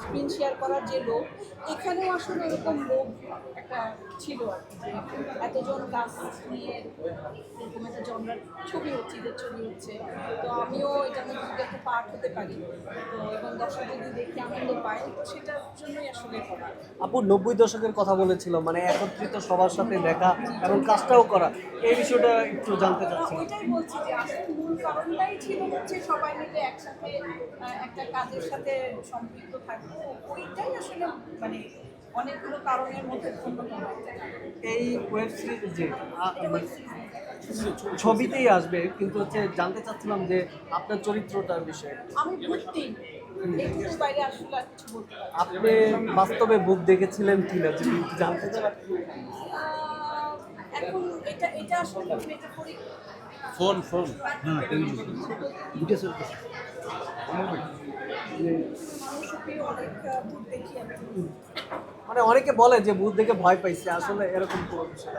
Screen share করার যে লোক এখানেও আসলে এরকম একটা ছিল আর কি এতজন কাজ নিয়ে এরকম একটা জনরার ছবি হচ্ছে ঈদের ছবি হচ্ছে। তো আমিও এটার মধ্যে যদি একটা পার্ট হতে পারি। তো এবং দর্শক যদি দেখে আনন্দ পায় তো সেটার জন্যই আসলে করা। আপু নব্বই দশকের কথা বলেছিল মানে একত্রিত সবার সাথে দেখা এবং কাজটাও করা। এই বিষয়টা একটু জানতে চাচ্ছি ওইটাই বলছি যে আসলে মূল কারণটাই ছিল হচ্ছে সবাই মিলে একসাথে একটা কাজের সাথে সম্পৃক্ত থাকব। ওইটাই আসলে মানে অনেকগুলো কারণের মধ্যে। এই ওয়েব সিরিজ যে মানে না। ছবিতেই আসবে কিন্তু হচ্ছে জানতে চাচ্ছিলাম যে আপনার চরিত্রটার বিষয়ে। আমি ভর্তি না। আপনি বাস্তবে বুক দেখেছিলেন কিনা যদি জানতে চান? এখন এটা এটা আসলে ফোন ফোন। মানুষকে অনেক দেখি মানে অনেকে বলে যে ভূত দেখে ভয় পাইছে আসলে এরকম কোনো বিষয়।